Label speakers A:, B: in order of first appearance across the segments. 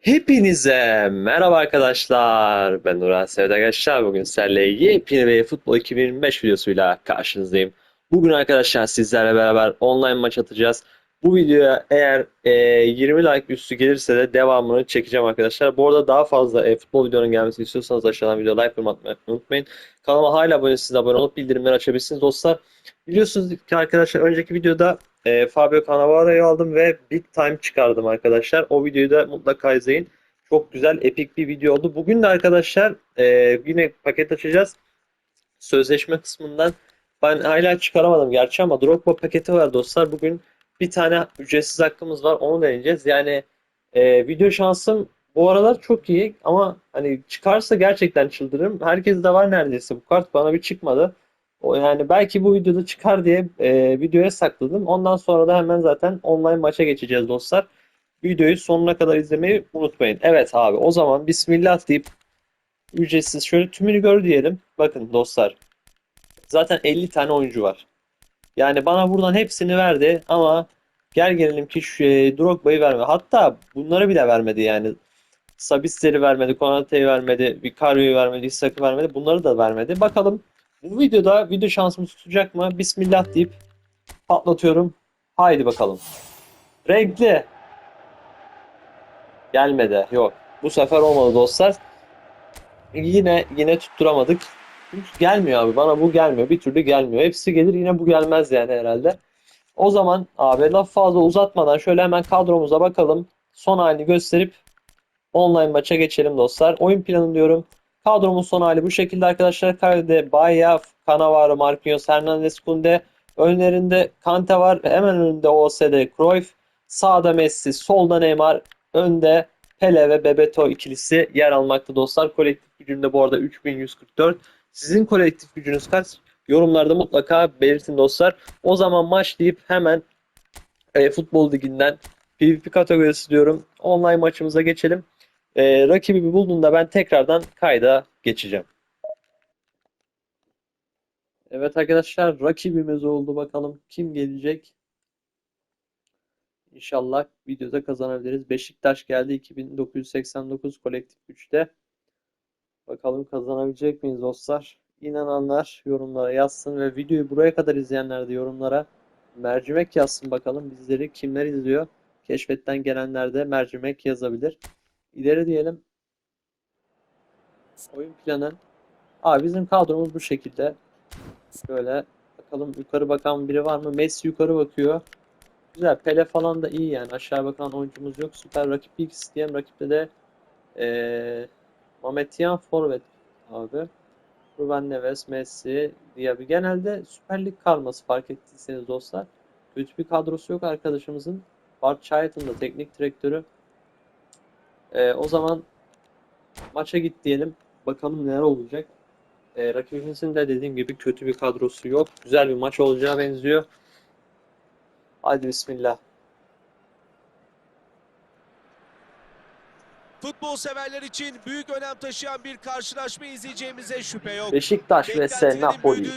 A: Hepinize merhaba arkadaşlar. Ben Nurhan Sevda Gençler. Bugün sizlerle yepyeni bir Futbol 2025 videosuyla karşınızdayım. Bugün arkadaşlar sizlerle beraber online maç atacağız. Bu videoya eğer e, 20 like üstü gelirse de devamını çekeceğim arkadaşlar. Bu arada daha fazla e, futbol videonun gelmesini istiyorsanız aşağıdan video like yorum atmayı unutmayın. Kanalıma hala abone değilseniz abone olup bildirimleri açabilirsiniz dostlar. Biliyorsunuz ki arkadaşlar önceki videoda e, Fabio Cannavara'yı aldım ve Big Time çıkardım arkadaşlar. O videoyu da mutlaka izleyin. Çok güzel, epik bir video oldu. Bugün de arkadaşlar e, yine paket açacağız. Sözleşme kısmından ben hala çıkaramadım gerçi ama Drogba paketi var dostlar. Bugün bir tane ücretsiz hakkımız var. Onu deneyeceğiz. Yani e, video şansım bu aralar çok iyi ama hani çıkarsa gerçekten çıldırırım. Herkes de var neredeyse bu kart. Bana bir çıkmadı. O yani belki bu videoda çıkar diye e, videoya sakladım. Ondan sonra da hemen zaten online maça geçeceğiz dostlar. Videoyu sonuna kadar izlemeyi unutmayın. Evet abi o zaman Bismillah deyip ücretsiz şöyle tümünü gör diyelim. Bakın dostlar. Zaten 50 tane oyuncu var. Yani bana buradan hepsini verdi ama gel gelelim ki şu e, Drogba'yı vermedi. Hatta bunları bile vermedi yani. Sabitser'i vermedi, Konate'yi vermedi, Vicario'yu vermedi, Isak'ı vermedi. Bunları da vermedi. Bakalım bu videoda video şansımız tutacak mı? Bismillah deyip patlatıyorum. Haydi bakalım. Renkli. Gelmedi. Yok. Bu sefer olmadı dostlar. Yine yine tutturamadık. Gelmiyor abi. Bana bu gelmiyor. Bir türlü gelmiyor. Hepsi gelir yine bu gelmez yani herhalde. O zaman abi laf fazla uzatmadan şöyle hemen kadromuza bakalım. Son halini gösterip online maça geçelim dostlar. Oyun planı diyorum. Kadromun son hali bu şekilde arkadaşlar. Kalede Baya, Cannavaro, Marquinhos, Hernandez, Kunde. Önlerinde Kante var. Hemen önünde OSD, Cruyff. Sağda Messi, solda Neymar. Önde Pele ve Bebeto ikilisi yer almakta dostlar. Kolektif gücümde bu arada 3144. Sizin kolektif gücünüz kaç? Yorumlarda mutlaka belirtin dostlar. O zaman maç deyip hemen e, futbol liginden PvP kategorisi diyorum. Online maçımıza geçelim. E, rakibi bulduğunda ben tekrardan kayda geçeceğim. Evet arkadaşlar rakibimiz oldu. Bakalım kim gelecek? İnşallah videoda kazanabiliriz. Beşiktaş geldi 2989 kolektif güçte. Bakalım kazanabilecek miyiz dostlar? İnananlar yorumlara yazsın ve videoyu buraya kadar izleyenler de yorumlara mercimek yazsın bakalım bizleri kimler izliyor. Keşfetten gelenler de mercimek yazabilir. İleri diyelim. Oyun planı. Abi bizim kadromuz bu şekilde. Böyle bakalım yukarı bakan biri var mı? Messi yukarı bakıyor. Güzel. Pele falan da iyi yani. Aşağı bakan oyuncumuz yok. Süper rakip ilk isteyen rakipte de ee, Mametyan forvet abi. Ruben Neves, Messi, Diaby. Genelde Süper Lig karması fark ettiyseniz dostlar. Kötü bir kadrosu yok arkadaşımızın. Bart Charlton da teknik direktörü. Ee, o zaman maça git diyelim. Bakalım neler olacak. Ee, rakibimizin de dediğim gibi kötü bir kadrosu yok. Güzel bir maç olacağı benziyor. Hadi bismillah.
B: Futbol severler için büyük önem taşıyan bir karşılaşma izleyeceğimize şüphe yok.
A: Beşiktaş
B: Beklentilerin
A: Napoli.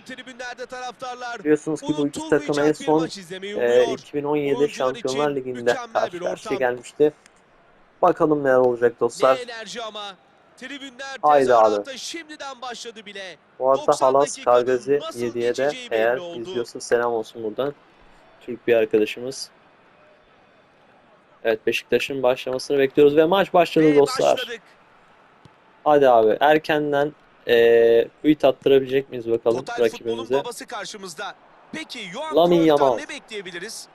A: Biliyorsunuz ki bu iki takım en son e,
B: umuyor.
A: 2017
B: Oyuncular
A: Şampiyonlar Ligi'nde karşı karşıya gelmişti. Bakalım neler olacak
B: Ne
A: dostlar.
B: enerji ama. Tribünler
A: Haydi
B: tezahürata şimdiden başladı bile.
A: Bu arada
B: 90
A: Halas Kargazi
B: nasıl
A: 7'ye de eğer
B: oldu.
A: izliyorsa selam olsun buradan. Türk bir arkadaşımız. Evet Beşiktaş'ın başlamasını bekliyoruz ve maç başladı
B: Ve
A: dostlar.
B: başladık.
A: Hadi abi erkenden eee tweet attırabilecek miyiz bakalım
B: Total
A: rakibimize.
B: babası karşımızda. Peki Johan
A: Lamin Yamal.
B: ne bekleyebiliriz?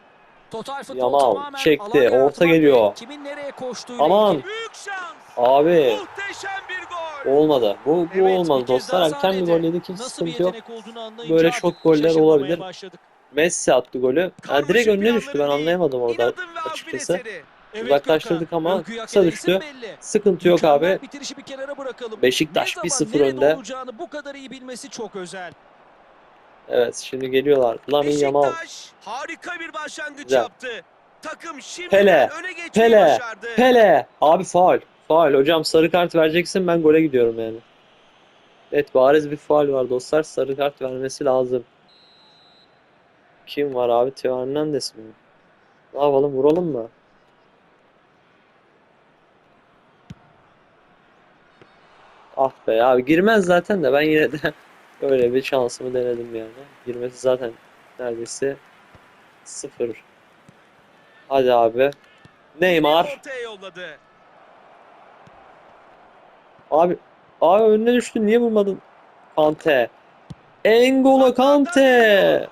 C: Total futbol
A: Yamal
C: tamamen
A: çekti, orta geliyor.
C: Kimin nereye koştuğuyla
A: Aman
C: ilgili.
B: Büyük şans.
A: abi
B: Muhteşem bir gol.
A: olmadı. Bu, bu
C: Evet,
A: olmadı
C: bir kez
A: dostlar.
C: daha
A: Erken bir
C: sahnede.
A: gol yedik hiç
C: Nasıl bir
A: sıkıntı yok.
C: yetenek olduğunu anlayınca
A: Böyle
C: artık
A: şok goller
C: şaşırmamaya
A: olabilir.
C: başladık.
A: Messi attı golü. Ha,
B: Karmaşık
A: direkt önüne düştü. Ben anlayamadım orada
B: İnadın ve azmin
A: açıkçası.
B: eseri.
C: Evet
A: Uzaklaştırdık
C: Gökhan,
A: ama
C: kıyak
A: kısa
C: eden
A: düştü.
C: belli.
A: Sıkıntı yok
C: Mükemmel
A: abi.
C: bitirişi bir kenara bırakalım.
A: Beşiktaş
C: Ne
A: 1-0
C: zaman nerede
A: önde.
C: olacağını bu kadar iyi bilmesi çok özel.
A: Evet şimdi geliyorlar. Lamine Yamal.
B: Beşiktaş harika bir başlangıç
A: Güzel.
B: yaptı. Takım şimdi
A: Pele,
B: öne geçmeyi
A: Pele,
B: başardı.
A: Pele. Abi faul. Faul. Hocam sarı kart vereceksin ben gole gidiyorum yani. Evet bariz bir faul var dostlar. Sarı kart vermesi lazım. Kim var abi? Teo Hernandez mi? Ne yapalım vuralım mı? Ah be abi girmez zaten de ben yine de öyle bir şansımı denedim yani. Girmesi zaten neredeyse sıfır. Hadi abi. Neymar. Abi abi önüne düştün niye vurmadın? Kante. N'Golo Kante.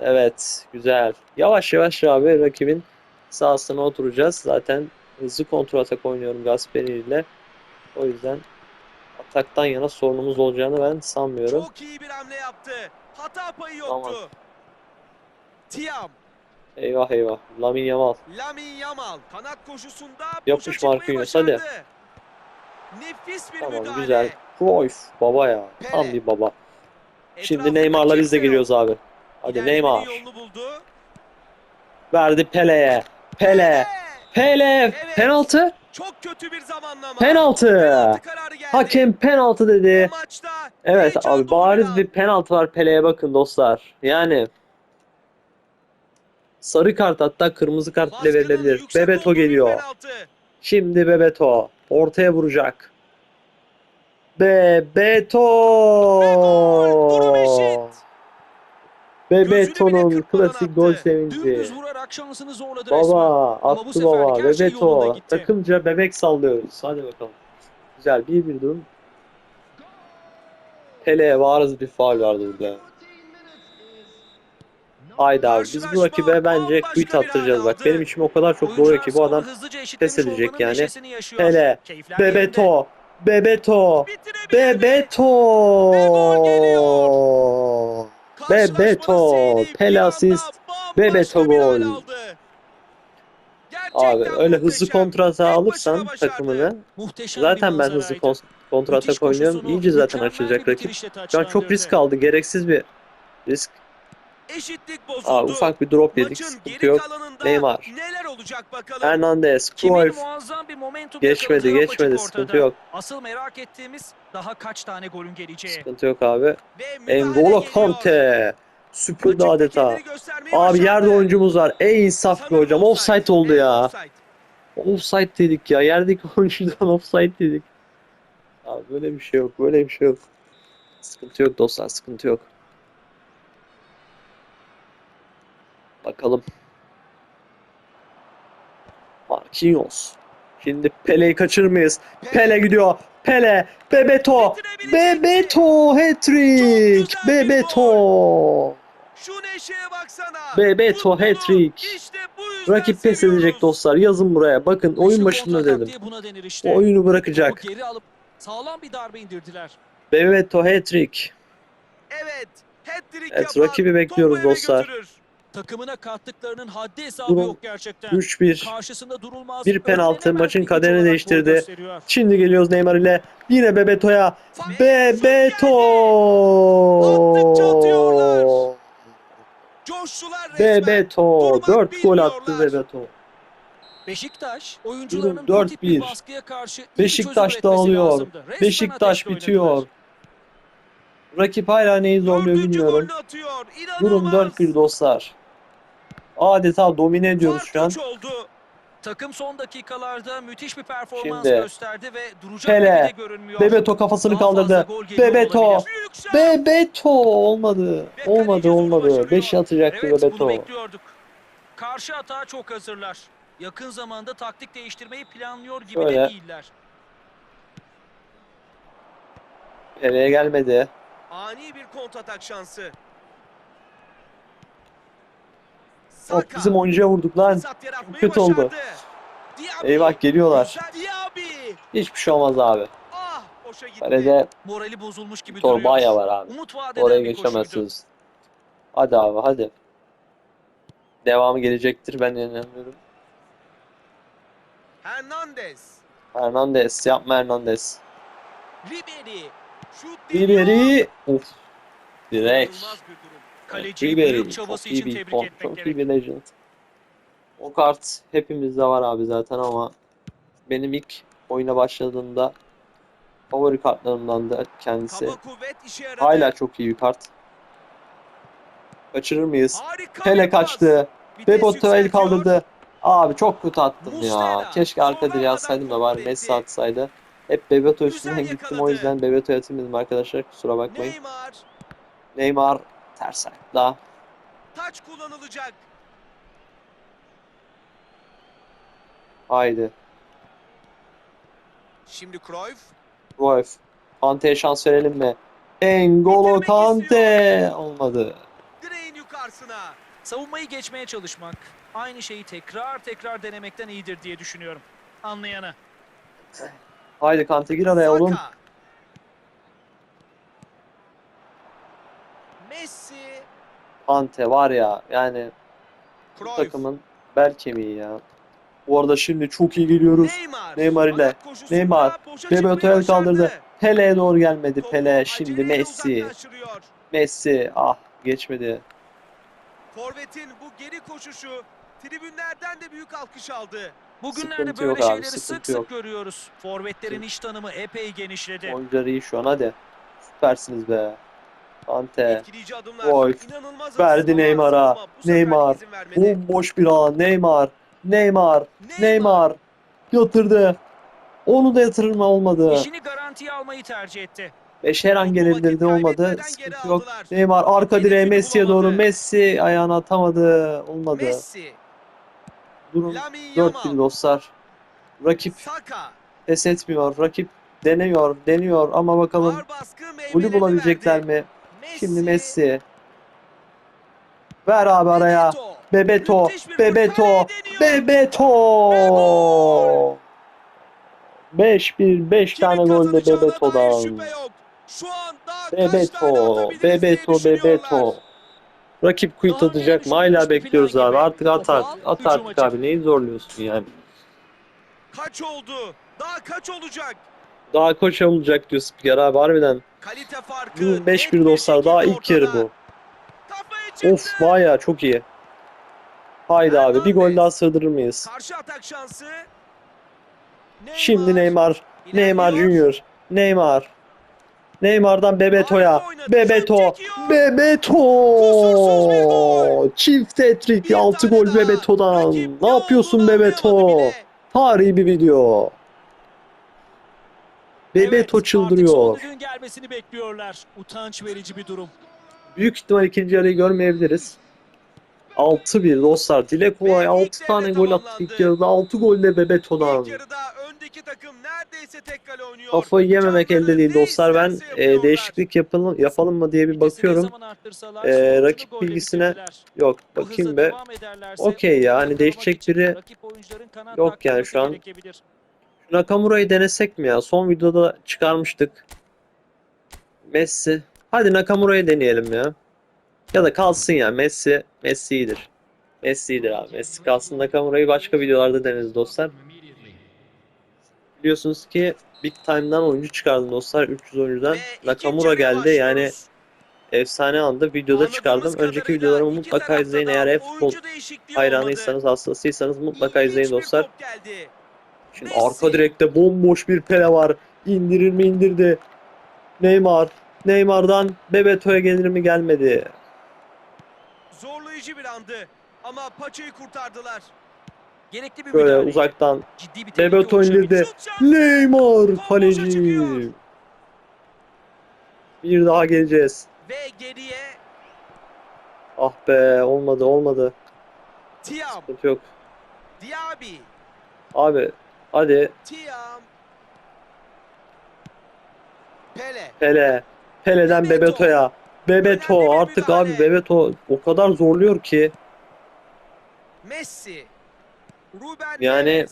A: Evet güzel. Yavaş yavaş abi rakibin sahasına oturacağız. Zaten hızlı kontrol atak oynuyorum Gasperi ile. O yüzden ataktan yana sorunumuz olacağını ben sanmıyorum.
B: Çok iyi bir hamle yaptı. Hata payı yoktu. Tiam,
A: Eyvah eyvah. Lamine Yamal.
B: Lamin Yamal kanat koşusunda
A: Yapmış Marquinhos, hadi.
B: Nefis bir
A: Tamam
B: müdahale.
A: güzel. Cruyff baba ya. Tam
B: Pele.
A: bir baba. Şimdi Neymar'la biz de geliyoruz abi. Hadi
B: İlerlemenin
A: Neymar. Verdi Pele'ye. Pele. Pele.
B: Evet.
A: Penaltı.
B: Çok kötü bir zamanlama.
A: Penaltı.
B: Penaltı.
A: Hakem penaltı dedi.
B: Maçta
A: Evet abi bariz bir penaltı var Pele'ye bakın dostlar. Yani sarı kart hatta kırmızı kart bile verilebilir. Bebeto geliyor. Şimdi Bebeto ortaya vuracak. Bebeto.
B: Eşit.
A: Bebeto'nun
B: bile kırpmadan
A: klasik gol sevinci. Baba attı baba.
C: şey
A: Bebeto. Takımca bebek sallıyoruz. Hadi bakalım. Güzel bir bir durum. Pele'ye bariz bir faul vardı burada. Haydi abi biz bu rakibe bence quit attıracağız. Bak benim içim o kadar çok doluyor ki bu adam pes edecek yani.
C: yerinde.
A: Bebeto, Bebeto? Bebeto. Bebeto,
B: seyri bir
A: Pele
B: anda
A: asist,
B: bambaşka
A: Bebeto gol. Abi öyle hızlı kontrata alırsan takımını zaten ben hızlı
C: manzaraydı.
A: kon- kontratak
C: Müthiş
A: oynuyorum. İyice zaten açılacak rakip. Şu an çok risk aldı. Gereksiz bir risk.
B: Eşitlik bozuldu.
A: Aa, ufak bir drop yedik.
B: Maçın
A: Sıkıntı
B: geri
A: yok.
B: kalanında
A: Neymar.
B: neler olacak bakalım.
A: Hernandez, Cruyff. Geçmedi, geçmedi. Sıkıntı
C: ortada.
A: yok.
C: Asıl merak ettiğimiz daha kaç tane golün geleceği.
A: Sıkıntı yok abi. N'Golo. Kante. Süpürdü adeta. Abi yerde oyuncumuz var. Ey insaf be hocam. Offside oldu ya.
B: Offside
A: dedik ya. Yerdeki oyuncudan offside dedik. Abi böyle bir şey yok. Böyle bir şey yok. Sıkıntı yok dostlar. Sıkıntı yok. Bakalım. Marquinhos. Şimdi Pele'yi kaçırır mıyız? Pele gidiyor. Pele. Bebeto. Bebeto. Hat-trick. Bebeto.
B: Şu neşeye baksana.
A: Bebeto hat-trick.
B: işte
A: Rakip pes
B: seviyoruz.
A: edecek dostlar. Yazın buraya. Bakın oyun başında dedim.
C: işte.
A: Oyunu bırakacak.
C: geri alıp sağlam bir darbe indirdiler.
A: Bebeto hat-trick.
B: Evet. Hat-trick
A: Evet, rakibi bekliyoruz dostlar.
B: götürür.
C: Takımına kattıklarının haddi hesabı
A: Durum
C: yok gerçekten.
A: 3-1.
C: Karşısında durulmaz.
A: Bir penaltı, maçın kaderini değiştirdi. Şimdi geliyoruz Neymar ile. Yine Bebeto'ya. Bebeto. Bebeto.
B: Durmak
A: 4 gol attı. Bebeto.
C: Beşiktaş oyuncularının
A: Durum
C: bu tip bir
A: 4-1.
C: baskıya karşı
A: Beşiktaş dağılıyor. Beşiktaş bitiyor.
C: oynadılar.
A: Rakip hala neyi zorluyor bilmiyorum. Durum
B: İnanılmaz.
A: 4-1 dostlar. Adeta domine ediyoruz şu an.
B: oldu.
C: Takım son dakikalarda müthiş bir performans
A: Şimdi,
C: gösterdi ve duracak
A: Pele,
C: gibi de görünmüyor.
A: Bebeto kafasını
C: Daha
A: kaldırdı. Bebeto. Bebeto olmadı.
B: Ve
A: Olmadı olmadı.
B: başarıyor.
A: 5 atacaktı
C: Evet
A: Bebeto.
C: Karşı atağa çok hazırlar. Yakın zamanda taktik değiştirmeyi planlıyor gibi
A: Şöyle.
C: de değiller.
A: Pele'ye gelmedi.
B: Ani bir kontratak şansı. Saka.
A: bizim oyuncuya vurduk lan. Kötü oldu. Eyvah geliyorlar. Hiçbir şey olmaz abi.
B: Ah.
A: Kalede
C: Morali bozulmuş gibi.
A: Torbaya var abi. Oraya geçemezsiniz. Hadi abi hadi. Devamı gelecektir ben inanıyorum.
B: Hernandez.
A: Hernandez yapma Hernandez.
B: Ribery.
A: Ribery. Of. Direkt. Ribery
C: büyük çabası için
A: bir
C: tebrik etmek
A: Çok iyi bir legend. O kart hepimizde var abi zaten ama benim ilk oyuna başladığımda favori kartlarımdan da kendisi. Hala çok iyi bir kart. Kaçırır mıyız?
B: Harika pas.
A: kaçtı. El
B: yükseltiyor.
A: kaldırdı. Abi çok kötü attım ya.
B: Muslera
A: Keşke arka direğe atsaydım da bari Messi atsaydı. Hep Bebeto üstünden gittim o yüzden Bebeto'ya atamadım arkadaşlar. Kusura bakmayın.
B: Neymar.
A: Neymar ters ayakla.
B: Taç kullanılacak.
A: Haydi.
B: Şimdi Cruyff.
A: Wolf. Kante'ye şans verelim mi? Engolo Kante. Olmadı.
B: Direğin yukarısına.
C: Savunmayı geçmeye çalışmak aynı şeyi tekrar tekrar denemekten iyidir diye düşünüyorum. Anlayana.
A: Haydi Kante gir araya oğlum.
B: Saka.
A: Kante var ya yani bu takımın bel kemiği ya. Bu arada şimdi çok iyi geliyoruz.
B: Neymar.
A: Neymar ile. Neymar. Bebeto el kaldırdı. Pele'ye doğru gelmedi. Pele şimdi Messi. Messi ah geçmedi.
B: Forvet'in bu geri koşuşu tribünlerden de büyük alkış aldı.
C: Bugünlerde
A: Sıkıntı
C: böyle
A: yok abi,
C: şeyleri
A: sıkıntı
C: sık
A: yok.
C: sık görüyoruz. Forvetlerin iş tanımı epey genişledi.
A: Oyuncular iyi şu an hadi. Süpersiniz be. Wolf.
B: İnanılmaz
A: Verdi Neymar'a. Neymar. Bomboş bir an. Neymar. Neymar. Neymar. Yatırdı. Onu da yatırma olmadı.
C: İşini garantiye almayı tercih etti.
A: Beşeran
B: Topu
A: gerildirdi
B: vakit
A: olmadı. Sıkıntı yok. Neymar arka direğe Messi'ye doğru. Messi ayağını atamadı. Olmadı.
B: Messi.
A: Durum
B: Lamine
A: 4-1
B: Yamal.
A: dostlar. Rakip
B: Saka.
A: pes etmiyor. Rakip deniyor, deniyor ama bakalım golü bulabilecekler
B: verdi.
A: mi? Şimdi Messi. Ver abi araya.
B: Bebeto.
A: Bebeto. Bebeto.
B: kurtarmayı deniyor.
A: Bebeto.
B: Ve gol.
A: 5-1 5
B: Kimin
A: tane gol de
B: kazanacağına dair
A: Bebeto'dan. Bebeto, Bebeto. Bebeto. Rakip kuyut atacak mı? Hala bekliyoruz abi. Artık at artık. At artık abi. Neyi zorluyorsun yani?
B: Kaç oldu? Daha kaç olacak?
A: Daha koç olacak diyor spiker abi harbiden.
B: Kalite farkı.
A: Bu
B: net
A: 5-1
B: bir
A: dostlar. Daha ilk yarı
B: ortada.
A: bu.
B: Kafaya çıktı.
A: Of var ya çok iyi. Haydi abi bir gol daha sığdırır mıyız?
B: Karşı atak şansı. Neymar.
A: Şimdi Neymar.
B: İlerliyor.
A: Neymar Junior. Neymar. Neymar'dan Bebeto'ya. Bebeto. Bebeto. Çift.
B: Bir
A: 6
B: tane
A: gol. Bebeto'dan. Ne yapıyorsun Bebeto? Tarihi bir video. Bebeto
C: Evet, Artık
A: çıldırıyor.
C: düdüğün gelmesini bekliyorlar. Utanç verici bir durum.
A: Büyük ihtimal ikinci yarıyı görmeyebiliriz. 6-1 dostlar. Dile kolay
B: Ve
A: 6
B: ilk
A: tane gol attı ilk yarıda. 6 gol de Bebeto'dan. Kafayı yememek elde değil dostlar. Ben e, değişiklik yapalım, yapalım mı diye bir bakıyorum.
C: sonucunu
A: rakip
C: golle
A: bilgisine. Yok bakayım be. Okey ya, hani değişecek biri yok yani şu an. Nakamura'yı denesek mi ya? Son videoda çıkarmıştık. Messi. Hadi Nakamura'yı deneyelim ya. Ya da kalsın ya. Messi, Messi iyidir. Messi iyidir abi. Messi kalsın. Nakamura'yı başka videolarda deneriz dostlar. Biliyorsunuz ki Big Time'dan oyuncu çıkardım dostlar. 300 oyuncudan. Nakamura geldi. Yani efsane anda videoda çıkardım. Önceki videolarımı mutlaka izleyin. Eğer e-futbol hayranıysanız, hastasıysanız mutlaka izleyin dostlar. Şimdi arka direkte bomboş bir Pele var. İndirir mi indirdi. Neymar. Neymar'dan Bebeto'ya gelir mi gelmedi.
B: Zorlayıcı bir andı ama paçayı kurtardılar.
C: Gerekli bir
A: Böyle
C: müdahale.
A: uzaktan
C: Ciddi bir
A: Bebeto indirdi. Neymar kaleci. Bir daha geleceğiz.
B: Ve geriye
A: Ah be olmadı olmadı.
B: Tiam,
A: Sıkıntı yok.
B: Diaby,
A: Abi hadi
B: Pele.
A: Pele. Pele'den
B: Bebeto.
A: Bebeto'ya. Bebeto
B: bir
A: artık abi. Bebeto o kadar zorluyor ki.
B: Messi, Ruben
A: Yani-.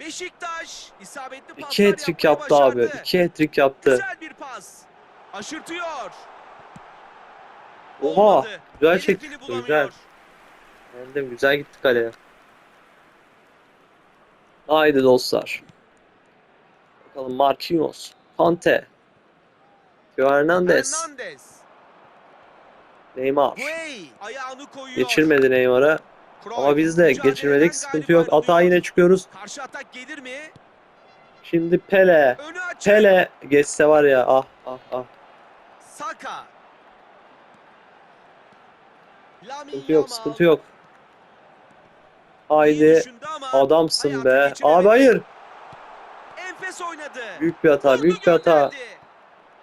B: Beşiktaş isabetli
A: İki hat-trick yaptı abi.
B: başardı.
A: İki hat-trick yaptı.
B: Güzel bir pas. Aşırtıyor.
A: Oha,
B: Olmadı.
A: güzel çekti, güzel. Beğendim, güzel gitti kaleye. Haydi dostlar. Bakalım Marquinhos, Kante, Hernandez. Neymar. Geçirmedi Neymar'a ama biz de geçirmedik. Sıkıntı yok. Atağa yine çıkıyoruz.
B: Karşı atak gelir mi?
A: Şimdi Pele. Pele geçse var ya ah ah ah.
B: Saka.
A: Sıkıntı yok, sıkıntı yok. Haydi adamsın be. Abi hayır.
B: Enfes oynadı.
A: Büyük bir hata, büyük bir hata.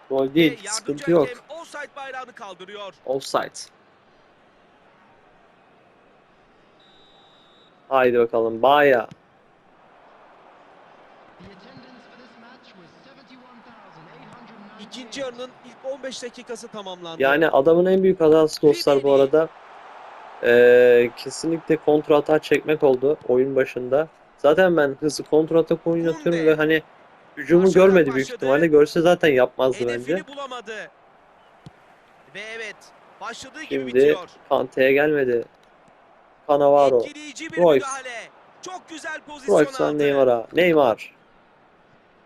A: Gol değil, sıkıntı yok.
B: Offside bayrağını kaldırıyor.
A: Offside. Haydi bakalım Baya.
B: İkinci yarının ilk 15 dakikası tamamlandı.
A: Yani adamın en büyük hatası dostlar bu arada eee, kesinlikle kontra atak çekmek oldu oyun başında. Zaten ben hızlı kontra atak oynatıyorum ve hani hücumu
B: Karşıdan
A: görmedi büyük
B: başladı.
A: ihtimalle. Görse zaten yapmazdı
B: Hedefini
A: bence.
B: bulamadı. Ve evet, başladığı gibi
A: Şimdi
B: bitiyor.
A: Kante'ye gelmedi. Cannavaro.
B: Etkileyici bir
A: Cruyff.
B: müdahale. Çok güzel pozisyon
A: Cruyff'tan
B: aldı.
A: Neymar'a. Neymar.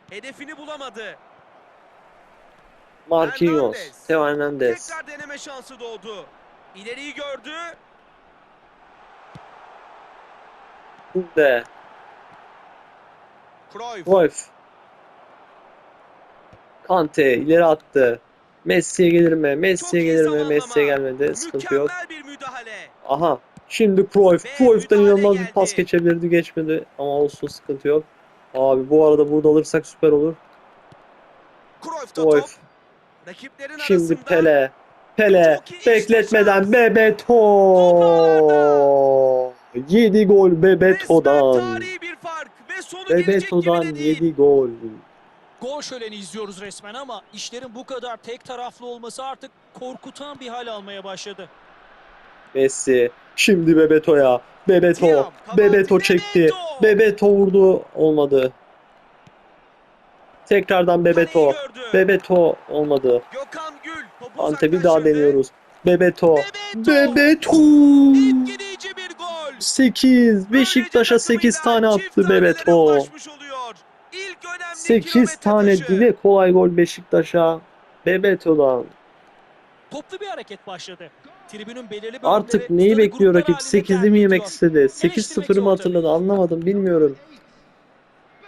B: Hedefini bulamadı.
A: Marquinhos.
B: Hernandez.
A: Hernandez.
B: Tekrar deneme şansı doğdu. İleriyi gördü.
A: Kunde.
B: Cruyff.
A: Cruyff. Kante ileri attı. Messi'ye gelir mi? Messi'ye gelir mi? Messi'ye gelmedi. Sıkıntı yok.
B: Bir.
A: Aha. Şimdi Cruyff.
B: Ve
A: Cruyff'tan inanılmaz bir
B: geldi.
A: pas geçebilirdi. Geçmedi. Ama olsun sıkıntı yok. Abi bu arada burada alırsak süper olur.
B: Cruyff'ta.
A: Cruyff. Şimdi. Pele. Pele. Bekletmeden. Bebeto. 7 gol Bebeto'dan.
B: tarihi bir fark ve sonu gelecek gibi
A: Bebeto'dan
B: de değil.
A: 7 gol.
C: Gol şöleni izliyoruz resmen ama işlerin bu kadar tek taraflı olması artık korkutan bir hal almaya başladı.
A: Messi. Şimdi Bebeto'ya. Bebeto.
B: Kapattı.
A: Bebeto çekti.
B: Bebeto.
A: Bebeto vurdu. Olmadı. Tekrardan Bebeto. Bebeto olmadı.
B: Gökhan Gül topu
A: Ante bir daha deniyoruz. Bebeto.
B: Bebeto.
A: Bebeto.
B: Etkileyici bir gol.
A: 8. Beşiktaş'a
B: Böylece
A: 8 tane attı Bebeto.
B: ulaşmış oluyor. İlk önemli
A: 8
B: kilometre
A: tane dile kolay gol Beşiktaş'a. Bebeto'dan.
C: Toplu bir hareket başladı. Tribünün belirli
A: Artık neyi bekliyor rakip?
C: halinde
A: 8'li mi yemek istedi?
C: Eleştirmek
A: 8-0'ı mı hatırladı? Anlamadım bilmiyorum.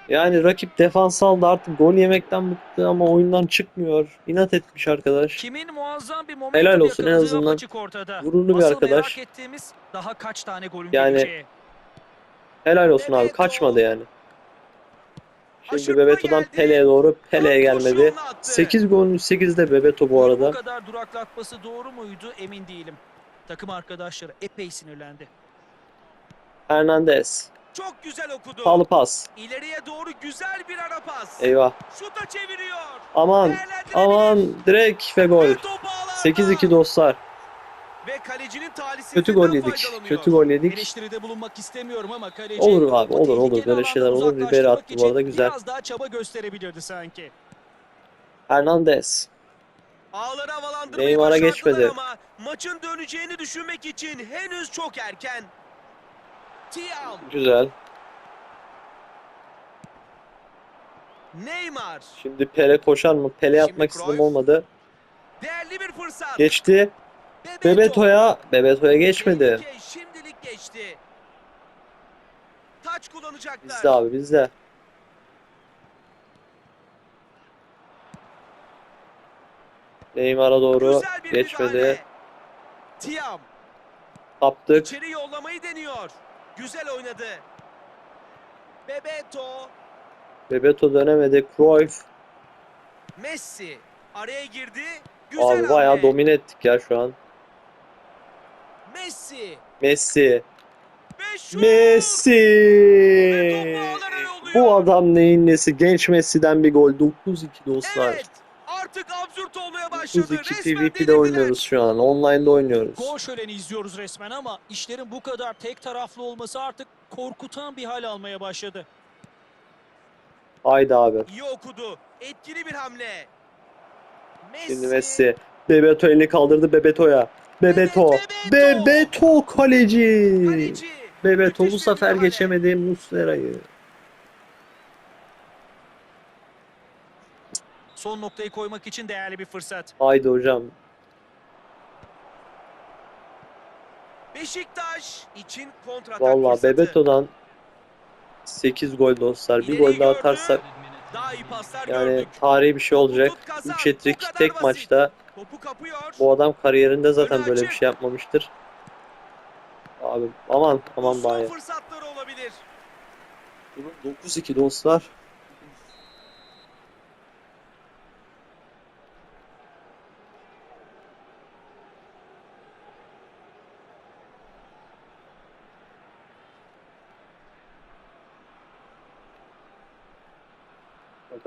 A: Yani rakip defans aldı artık gol yemekten bıktı ama oyundan çıkmıyor. İnat etmiş arkadaş.
C: Kimin muazzam bir
A: Helal olsun, en azından gururlu bir arkadaş.
C: daha kaç tane golün
A: Yani
C: geleceği.
A: Helal olsun abi
B: Bebeto.
A: kaçmadı yani. Şimdi
B: Aşırtma
A: Bebeto'dan
B: geldi.
A: Pele'ye doğru. Pele'ye gelmedi.
B: kurşunla attı.
A: 8 golün 8'de Bebeto bu arada.
C: Bu kadar duraklatması doğru muydu emin değilim. Takım arkadaşları epey sinirlendi.
A: Hernandez.
B: Çok güzel okudu.
A: Pahalı pas.
B: İleriye doğru güzel bir ara pas.
A: Eyvah.
B: Şuta çeviriyor.
A: Aman. Aman. Direkt ve gol.
B: Ve top ağlarda.
A: 8-2 dostlar.
B: Ve kalecinin
A: Kötü gol yedik. Kötü gol yedik.
C: Eleştiride bulunmak istemiyorum ama kaleci
A: Olur abi, olur, olur. Böyle şeyler olur. Ribery attı bu arada, güzel.
C: Biraz daha çaba gösterebilirdi sanki.
A: Hernandez.
B: Ağları havalandırmayı
A: Neymar'a geçmedi.
B: ama maçın döneceğini düşünmek için henüz çok erken.
A: Güzel.
B: Neymar.
A: Şimdi Pele koşar mı? Pele yapmak istedim olmadı.
B: Değerli bir fırsat.
A: Geçti.
B: Bebeto.
A: Bebeto'ya. Bebeto'ya geçmedi.
B: Şimdilik geçti. Taç kullanacaklar.
A: Bizde abi bizde. Neymar'a doğru geçmedi.
B: Tiam
A: Kaptık.
B: içeri yollamayı deniyor. Güzel oynadı. Bebeto,
A: Bebeto dönemedi. Cruyff.
B: Messi araya girdi. Güzel
A: Abi bayağı
B: hamle.
A: domine ettik ya şu an.
B: Messi
A: Messi. Messi. Bu adam neyin nesi? Genç Messi'den bir gol. 9-2 dostlar.
B: Evet. Artık absürt olmaya başladı.
A: 9-2
B: Resmen
A: PvP'de
B: delirdiler.
A: oynuyoruz şu an. Online'da oynuyoruz.
C: Gol şöleni izliyoruz resmen ama işlerin bu kadar tek taraflı olması artık korkutan bir hal almaya başladı.
A: Haydi abi.
B: İyi okudu. Etkili bir hamle. Messi.
A: Şimdi Messi. Bebeto elini kaldırdı Bebeto'ya. Bebeto.
B: Bebeto.
A: Bebeto kaleci.
B: Kaleci.
A: Bebeto bu sefer geçemedi Muslera'yı.
C: Son noktayı koymak için değerli bir fırsat.
A: Haydi hocam.
B: Beşiktaş için kontratak
A: Valla
B: fırsatı.
A: Bebeto'dan 8 gol dostlar. Bir
B: İleri
A: gol daha
B: gördü.
A: atarsak
B: Daha iyi paslar
A: yani
B: gördük.
A: tarihi bir şey olacak.
B: Tut kazan.
A: 3
B: Bu
A: hat-trick
B: kadar
A: tek
B: basit.
A: maçta.
B: Topu kapıyor.
A: Bu adam kariyerinde zaten
B: Önü
A: böyle bir
B: açık.
A: şey yapmamıştır. Abi aman aman
B: Bu
A: baya.
B: son fırsatları olabilir.
A: 9-2 dostlar.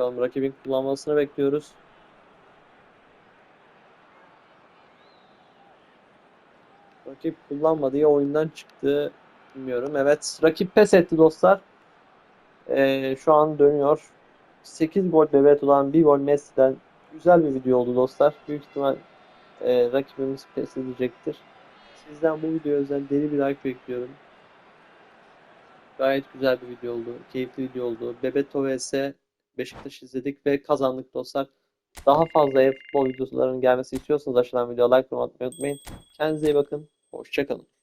A: Bakalım rakibin kullanmasını bekliyoruz. Rakip kullanmadı ya oyundan çıktı. Bilmiyorum. Evet. Rakip pes etti dostlar. Ee, şu an dönüyor. 8 gol bebet olan 1 gol Messi'den güzel bir video oldu dostlar. Büyük ihtimal e, rakibimiz pes edecektir. Sizden bu video özel deli bir like bekliyorum. Gayet güzel bir video oldu. Keyifli video oldu. Bebeto vs Beşiktaş izledik ve kazandık dostlar. Daha fazla e-futbol videolarının gelmesi istiyorsanız aşağıdan videoya like atmayı unutmayın. Kendinize iyi bakın. Hoşçakalın.